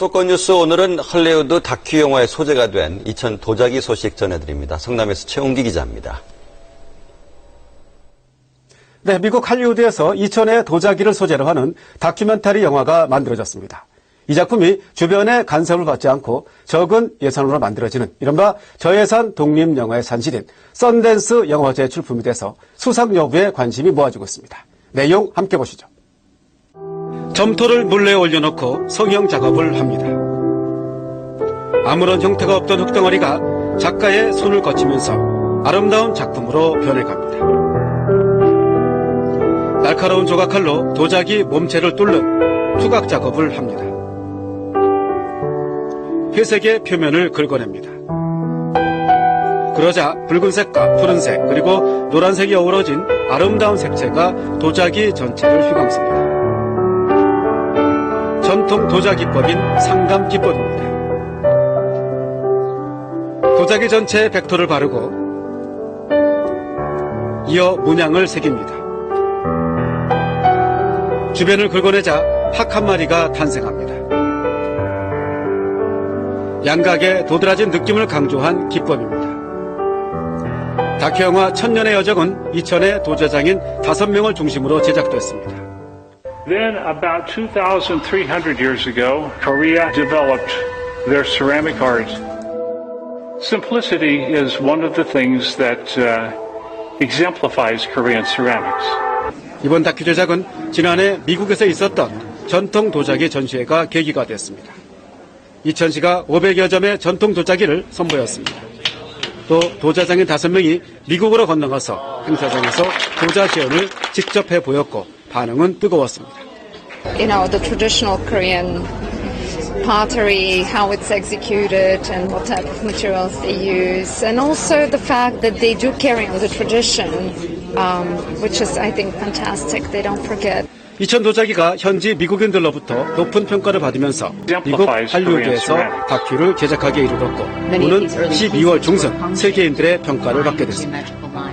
수도권 뉴스 오늘은 할리우드 다큐 영화의 소재가 된 이천 도자기 소식 전해드립니다. 성남에서 최웅기 기자입니다. 네, 미국 할리우드에서 이천의 도자기를 소재로 하는 다큐멘터리 영화가 만들어졌습니다. 이 작품이 주변의 간섭을 받지 않고 적은 예산으로 만들어지는 이른바 저예산 독립 영화의 산실인 썬댄스 영화제에 출품이 돼서 수상 여부에 관심이 모아지고 있습니다. 내용 함께 보시죠. 점토를 물레에 올려놓고 성형 작업을 합니다. 아무런 형태가 없던 흙덩어리가 작가의 손을 거치면서 아름다운 작품으로 변해갑니다. 날카로운 조각칼로 도자기 몸체를 뚫는 투각 작업을 합니다. 회색의 표면을 긁어냅니다. 그러자 붉은색과 푸른색 그리고 노란색이 어우러진 아름다운 색채가 도자기 전체를 휘감습니다. 전통 도자 기법인 상감 기법입니다. 도자기 전체에 벡터를 바르고 이어 문양을 새깁니다. 주변을 긁어내자 학 한 마리가 탄생합니다. 양각의 도드라진 느낌을 강조한 기법입니다. 다큐 영화 천년의 여정은 이천의 도제장인 다섯 명을 중심으로 제작됐습니다. Then, about 2,300 years ago, Korea developed their ceramic art. Simplicity is one of the things that uh, exemplifies Korean ceramics. 이번 다큐 제작은 지난해 미국에서 있었던 전통 도자기 전시회가 계기가 됐습니다. 이천시가 500여 점의 전통 도자기를 선보였습니다. 또 도자장인 다섯 명이 미국으로 건너가서 행사장에서 도자 시연을 직접 해 보였고 반응은 뜨거웠습니다. you know, the traditional Korean pottery, how it's executed and what type of materials they use, and also the fact that they do carry on the tradition, um, which is, I think, fantastic. They don't forget. 이천 도자기가 현지 미국인들로부터 높은 평가를 받으면서 미국 할리우드에서 다큐를 제작하기에 이르렀고 오는 12월 중순 세계인들의 평가를 받게 됐습니다.